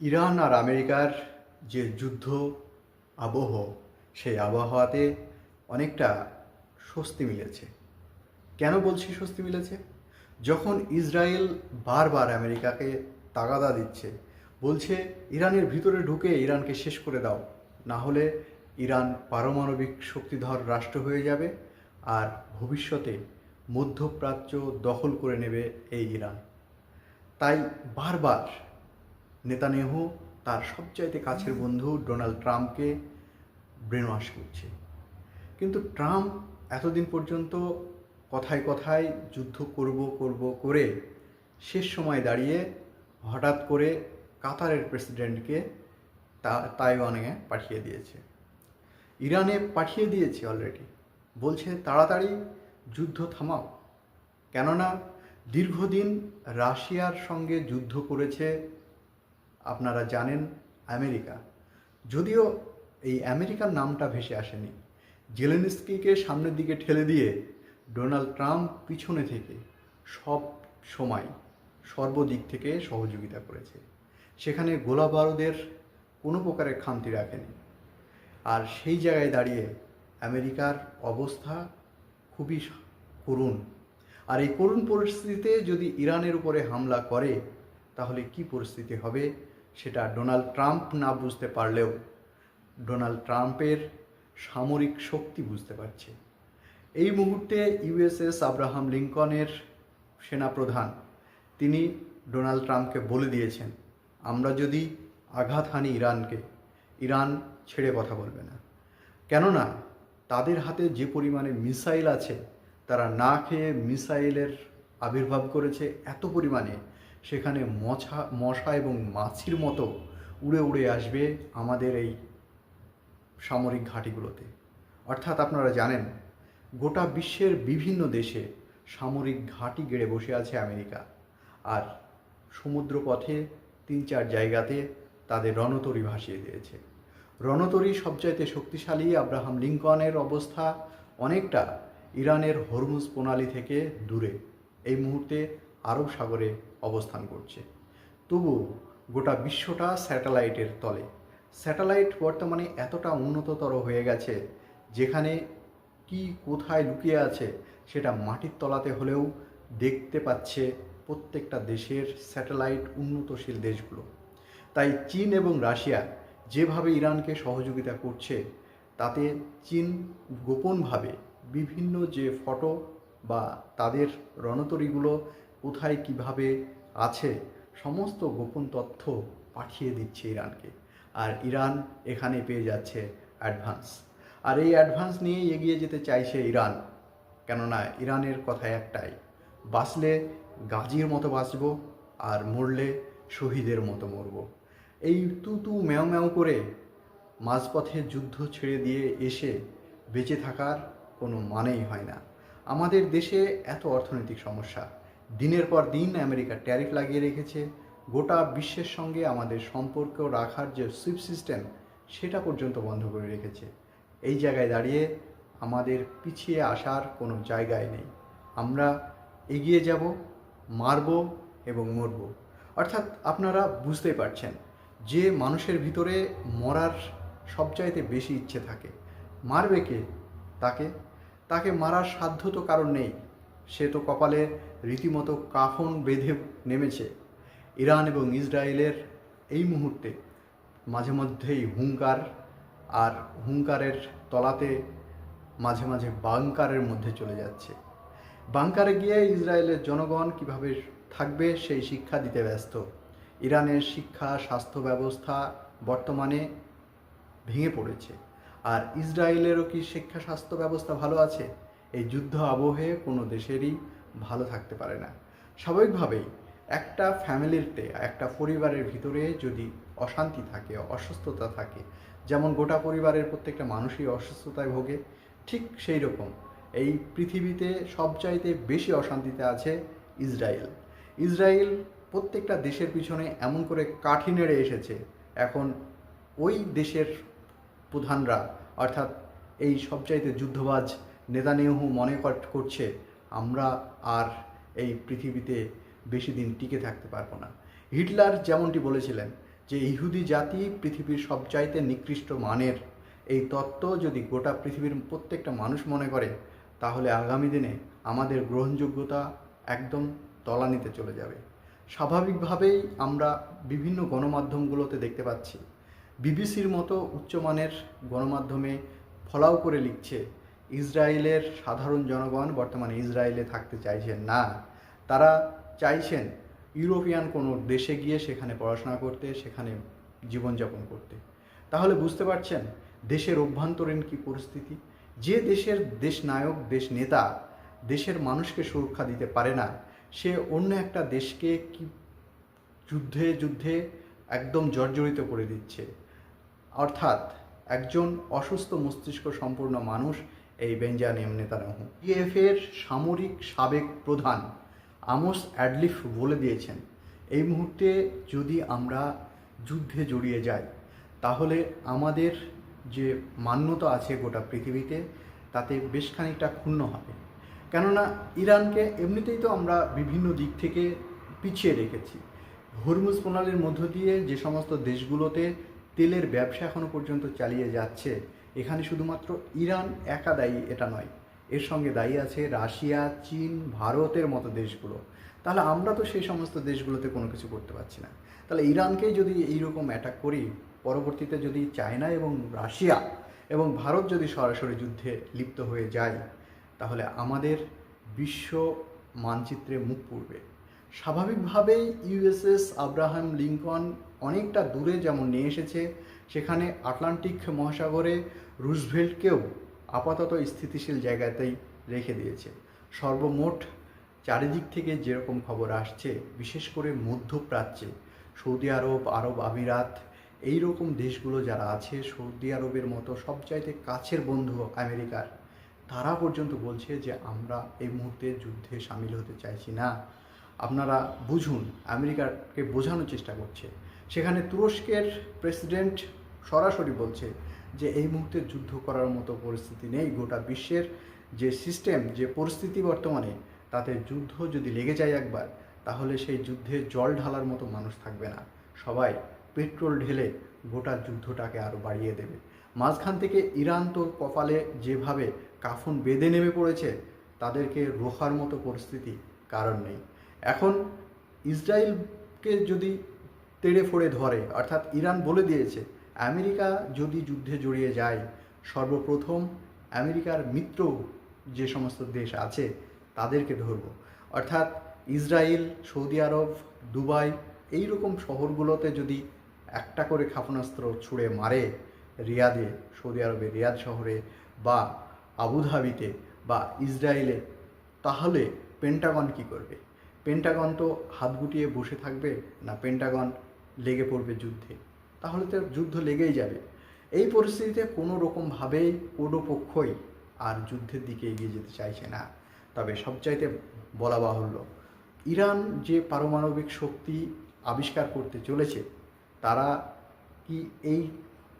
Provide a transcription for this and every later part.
Iran আর আমেরিকার যে যুদ্ধ আবহ, সেই আবহাওয়াতে অনেকটা স্বস্তি মিলেছে। কেন বলছি স্বস্তি মিলেছে? যখন ইসরায়েল বারবার আমেরিকাকে তাগাদা দিচ্ছে, বলছে, ইরানের ভিতরে ঢুকে ইরানকে শেষ করে দাও, না হলে ইরান পারমাণবিক শক্তিধর রাষ্ট্র হয়ে যাবে আর ভবিষ্যতে মধ্যপ্রাচ্য দখল করে নেবে এই ইরান। তাই বারবার নেতানিয়াহু তার সবচাইতে কাছের বন্ধু ডোনাল্ড ট্রাম্পকে ব্রেনওয়াশ করছে। কিন্তু ট্রাম্প এতদিন পর্যন্ত কথায় কথায় যুদ্ধ করব করব করে শেষ সময় দাঁড়িয়ে হঠাৎ করে কাতারের প্রেসিডেন্টকে তা, তাইওয়ানে পাঠিয়ে দিয়েছে। ইরানে পাঠিয়ে দিয়েছে অলরেডি। বলছে, তাড়াতাড়ি যুদ্ধ থামাও। কেননা দীর্ঘদিন রাশিয়ার সঙ্গে যুদ্ধ করেছে আপনারা জানেন আমেরিকা। যদিও এই আমেরিকার নামটা ভেসে আসেনি। জেলেনস্কিকে সামনের দিকে ঠেলে দিয়ে ডোনাল্ড ট্রাম্প পিছনে থেকে সব সময় সর্বদিক থেকে সহযোগিতা করেছে। সেখানে গোলা বারুদের কোনো প্রকারের খামতি রাখেনি। আর সেই জায়গায় দাঁড়িয়ে আমেরিকার অবস্থা খুবই করুণ। আর এই করুণ পরিস্থিতিতে যদি ইরানের উপরে হামলা করে, তাহলে কি পরিস্থিতি হবে? সেটা ডোনাল্ড ট্রাম্প না বুঝতে পারলেও ডোনাল্ড ট্রাম্পের সামরিক শক্তি বুঝতে পারছে। এই মুহূর্তে ইউএসএস আব্রাহাম লিঙ্কনের সেনাপ্রধান, তিনি ডোনাল্ড ট্রাম্পকে বলে দিয়েছেন, আমরা যদি আঘাত হানি ইরানকে, ইরান ছেড়ে কথা বলবে না। কেননা, তাদের হাতে যে পরিমাণে মিসাইল আছে, তারা না খেয়ে মিসাইলের আবির্ভাব করেছে এত পরিমাণে সেখানে মশা মশা এবং মাছির মতো উড়ে উড়ে আসবে আমাদের এই সামরিক ঘাঁটিগুলোতে। অর্থাৎ আপনারা জানেন, গোটা বিশ্বের বিভিন্ন দেশে সামরিক ঘাঁটি গেড়ে বসে আছে আমেরিকা। আর সমুদ্রপথে তিন চার জায়গাতে তাদের রণতরী ভাসিয়ে দিয়েছে। রণতরী সবচাইতে শক্তিশালী আব্রাহাম লিঙ্কনের অবস্থা অনেকটা ইরানের হরমুজ প্রণালী থেকে দূরে। এই মুহূর্তে আরব সাগরে অবস্থান করছে। তবু গোটা বিশ্বটা স্যাটেলাইটের তলে। স্যাটেলাইট বর্তমানে এতটা উন্নততর হয়ে গেছে, যেখানে কি কোথায় লুকিয়ে আছে সেটা মাটির তলাতে হলেও দেখতে পাচ্ছে প্রত্যেকটা দেশের স্যাটেলাইট উন্নতশীল দেশগুলো। তাই চীন এবং রাশিয়া যেভাবে ইরানকে সহযোগিতা করছে, তাতে চীন গোপনভাবে বিভিন্ন যে ফটো বা তাদের রণতরীগুলো কোথায় কীভাবে আছে, সমস্ত গোপন তথ্য পাঠিয়ে দিচ্ছে ইরানকে। আর ইরান এখানে পেয়ে যাচ্ছে অ্যাডভান্স। আর এই অ্যাডভান্স নিয়ে এগিয়ে যেতে চাইছে ইরান। কেননা ইরানের কথা একটাই, বাঁচলে গাজীর মতো বাঁচব আর মরলে শহীদের মতো মরব। এই তু তু ম্যাও ম্যাও করে মাঝপথে যুদ্ধ ছেড়ে দিয়ে এসে বেঁচে থাকার কোনো মানেই হয় না। আমাদের দেশে এত অর্থনৈতিক সমস্যা দিনের পর দিন আমেরিকা ট্যারিফ লাগিয়ে রেখেছে। গোটা বিশ্বের সঙ্গে আমাদের সম্পর্ক রাখার যে সুইপ সিস্টেম, সেটা পর্যন্ত বন্ধ করে রেখেছে। এই জায়গায় দাঁড়িয়ে আমাদের পিছিয়ে আসার কোনো জায়গায় নেই। আমরা এগিয়ে যাব, মারব এবং মরব। অর্থাৎ আপনারা বুঝতেই পারছেন যে মানুষের ভিতরে মরার সবচাইতে বেশি ইচ্ছে থাকে। মারবে কে? তাকে? তাকে মারার সাধ্য তো কারণ নেই। সে তো কপালে রীতিমতো কাফন বেঁধে নেমেছে। ইরান এবং ইসরায়েলের এই মুহূর্তে মাঝে মধ্যেই হুঙ্কার আর হুঙ্কারের তলাতে মাঝে মাঝে বাংকারের মধ্যে চলে যাচ্ছে। বাংকারে গিয়ে ইসরায়েলের জনগণ কীভাবে থাকবে সেই শিক্ষা দিতে ব্যস্ত। ইরানের শিক্ষা, স্বাস্থ্য ব্যবস্থা বর্তমানে ভেঙে পড়েছে। আর ইসরায়েলেরও কি শিক্ষা, স্বাস্থ্য ব্যবস্থা ভালো আছে? এই যুদ্ধ আবহে কোনো দেশেরই ভালো থাকতে পারে না। স্বাভাবিকভাবেই একটা ফ্যামিলিতে, একটা পরিবারের ভিতরে যদি অশান্তি থাকে, অসুস্থতা থাকে, যেমন গোটা পরিবারের প্রত্যেকটা মানুষই অসুস্থতায় ভোগে, ঠিক সেই রকম এই পৃথিবীতে সবচাইতে বেশি অশান্তিতে আছে ইসরায়েল। ইসরায়েল প্রত্যেকটা দেশের পিছনে এমন করে কাঠি নেড়ে এসেছে, এখন ওই দেশের প্রধানরা, অর্থাৎ এই সবচাইতে যুদ্ধবাজ নেতানিয়াহু মনে করছে, আমরা আর এই পৃথিবীতে বেশি দিন টিকে থাকতে পারব না। হিটলার যেমনটি বলেছিলেন যে, ইহুদি জাতি পৃথিবীর সবচাইতে নিকৃষ্ট মানের। এই তত্ত্ব যদি গোটা পৃথিবীর প্রত্যেকটা মানুষ মনে করে, তাহলে আগামী দিনে আমাদের গ্রহণযোগ্যতা একদম তলানিতে চলে যাবে। স্বাভাবিকভাবেই আমরা বিভিন্ন গণমাধ্যমগুলোতে দেখতে পাচ্ছি। বিবিসির মতো উচ্চমানের গণমাধ্যমে ফলাও করে লিখছে ইসরায়েলের সাধারণ জনগণ বর্তমানে ইসরায়েলে থাকতে চাইছেন না। তারা চাইছেন ইউরোপিয়ান কোনো দেশে গিয়ে সেখানে পড়াশোনা করতে, সেখানে জীবনযাপন করতে। তাহলে বুঝতে পারছেন দেশের অভ্যন্তরীণ কী পরিস্থিতি? যে দেশের দেশ নায়ক, দেশ নেতা, দেশের মানুষকে সুরক্ষা দিতে পারে না, সে অন্য একটা দেশকে কি যুদ্ধে যুদ্ধে একদম জর্জরিত করে দিচ্ছে। অর্থাৎ একজন অসুস্থ মস্তিষ্ক সম্পূর্ণ মানুষ এই বেঞ্জানিয়াম নেতানাহু ইএফের সামরিক সাবেক প্রধান আমোস অ্যাডলিফ বলে দিয়েছেন, এই মুহূর্তে যদি আমরা যুদ্ধে জড়িয়ে যাই, তাহলে আমাদের যে মান্যতা আছে গোটা পৃথিবীতে, তাতে বেশ খানিকটা ক্ষুণ্ণ হবে। কেননা ইরানকে এমনিতেই তো আমরা বিভিন্ন দিক থেকে পিছিয়ে রেখেছি। হরমুজ প্রণালীর মধ্য দিয়ে যে সমস্ত দেশগুলোতে তেলের ব্যবসা এখনও পর্যন্ত চালিয়ে যাচ্ছে এখানে শুধুমাত্র ইরান একা দায়ী, এটা নয়। এর সঙ্গে দায়ী আছে রাশিয়া, চীন, ভারতের মতো দেশগুলো। তাহলে আমরা তো সেই সমস্ত দেশগুলোতে কোনো কিছু করতে পারছি না। তাহলে ইরানকেই যদি এইরকম অ্যাটাক করি, পরবর্তীতে যদি চায়না এবং রাশিয়া এবং ভারত যদি সরাসরি যুদ্ধে লিপ্ত হয়ে যায়, তাহলে আমাদের বিশ্ব মানচিত্রে মুখ পড়বে। স্বাভাবিকভাবেই ইউএসএস আব্রাহাম লিঙ্কন অনেকটা দূরে যেমন নিয়ে এসেছে সেখানে আটলান্টিক মহাসাগরে রুজভেল্টকেও আপাতত স্থিতিশীল জায়গাতেই রেখে দিয়েছে। সর্বমোট চারিদিক থেকে যেরকম খবর আসছে, বিশেষ করে মধ্যপ্রাচ্যে, সৌদি আরব আরব আমিরাত, এই রকম দেশগুলো যারা আছে, সৌদি আরবের মতো সবচাইতে কাছের বন্ধু আমেরিকার, তারা পর্যন্ত বলছে যে আমরা এই মুহূর্তে যুদ্ধে সামিল হতে চাইছি না। আপনারা বুঝুন, আমেরিকাকে বোঝানোর চেষ্টা করছে। সেখানে তুরস্কের প্রেসিডেন্ট সরাসরি বলছে যে এই মুহূর্তে যুদ্ধ করার মতো পরিস্থিতি নেই। গোটা বিশ্বের যে সিস্টেম, যে পরিস্থিতি বর্তমানে, তাতে যুদ্ধ যদি লেগে যায় একবার, তাহলে সেই যুদ্ধে জল ঢালার মতো মানুষ থাকবে না। সবাই পেট্রোল ঢেলে গোটা যুদ্ধটাকে আরও বাড়িয়ে দেবে। মাঝখান থেকে ইরান তো কপালে যেভাবে কাফন বেঁধে নেমে পড়েছে, তাদেরকে রোখার মতো পরিস্থিতি কারণ নেই। এখন ইসরায়েলকে যদি তেড়ে ফোড়ে ধরে, অর্থাৎ ইরান বলে দিয়েছে, আমেরিকা যদি যুদ্ধে জড়িয়ে যায়, সর্বপ্রথম আমেরিকার মিত্র যে সমস্ত দেশ আছে, তাদেরকে ধরব। অর্থাৎ ইসরায়েল, সৌদি আরব, দুবাই এই রকম শহরগুলোতে যদি একটা করে ক্ষেপণাস্ত্র ছুঁড়ে মারে, রিয়াদে, সৌদি আরবে রিয়াদ শহরে বা আবুধাবিতে বা ইসরায়েলে, তাহলে পেন্টাগন কি করবে? পেন্টাগন তো হাত গুটিয়ে বসে থাকবে না? পেন্টাগন লেগে পড়বে যুদ্ধে। তাহলে তো যুদ্ধ লেগেই যাবে। এই পরিস্থিতিতে কোনো রকমভাবেই কোনো পক্ষই আর যুদ্ধের দিকে এগিয়ে যেতে চাইছে না। তবে সবচাইতে বলা বাহুল্য, ইরান যে পারমাণবিক শক্তি আবিষ্কার করতে চলেছে, তারা কি এই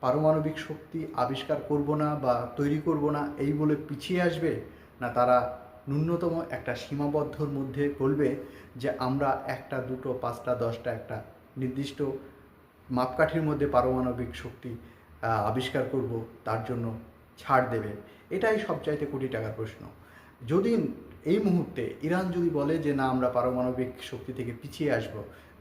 পারমাণবিক শক্তি আবিষ্কার করব না বা তৈরি করব না এই বলে পিছিয়ে আসবে? না তারা ন্যূনতম একটা সীমাবদ্ধর মধ্যে বলবে যে আমরা একটা দুটো, পাঁচটা, দশটা, একটা নির্দিষ্ট মাপকাঠির মধ্যে পারমাণবিক শক্তি আবিষ্কার করব, তার জন্য ছাড় দেবে এটাই সবচাইতে কোটি টাকার প্রশ্ন। যদি এই মুহূর্তে ইরান যদি বলে যে, না, আমরা পারমাণবিক শক্তি থেকে পিছিয়ে আসব,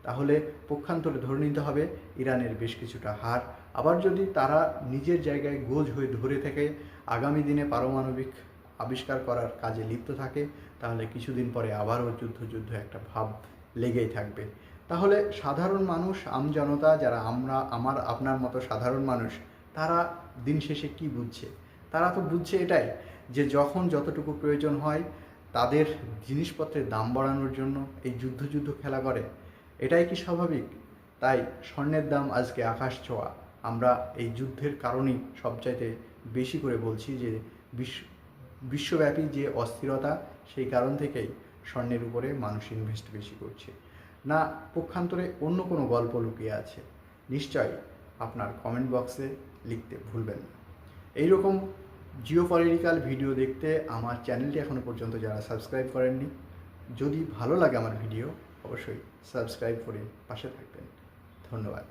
তাহলে পক্ষান্তরে ধরে নিতে হবে ইরানের বেশ কিছুটা হার। আবার যদি তারা নিজের জায়গায় গোজ হয়ে ধরে থেকে আগামী দিনে পারমাণবিক আবিষ্কার করার কাজে লিপ্ত থাকে, তাহলে কিছুদিন পরে আবারও যুদ্ধ যুদ্ধ একটা ভাব লেগেই থাকবে। তাহলে সাধারণ মানুষ আমজনতা যারা আমরা, আমার, আপনার মতো সাধারণ মানুষ, তারা দিন শেষে কি বুঝছে? তারা তো বুঝছে এটাই, যে যখন যতটুকু প্রয়োজন হয়, তাদের জিনিসপত্রের দাম বাড়ানোর জন্য এই যুদ্ধ যুদ্ধ খেলা করে। এটাই কি স্বাভাবিক? তাই স্বর্ণের দাম আজকে আকাশ ছোঁয়া। আমরা এই যুদ্ধের কারণেই সবচাইতে বেশি করে বলছি যে বিশ্ব, বিশ্বব্যাপী যে অস্থিরতা, সেই কারণ থেকেই স্বর্ণের উপরে মানুষ ইনভেস্ট বেশি করছে। না পক্ষান্তরে অন্য কোনো গল্প লুকিয়ে আছে, নিশ্চয়ই আপনার কমেন্ট বক্সে লিখতে ভুলবেন না। এইরকম জিও পলিটিক্যাল ভিডিও দেখতে আমার চ্যানেলটি এখনও পর্যন্ত যারা সাবস্ক্রাইব করেননি, যদি ভালো লাগে আমার ভিডিও অবশ্যই সাবস্ক্রাইব করে পাশে থাকবেন। ধন্যবাদ।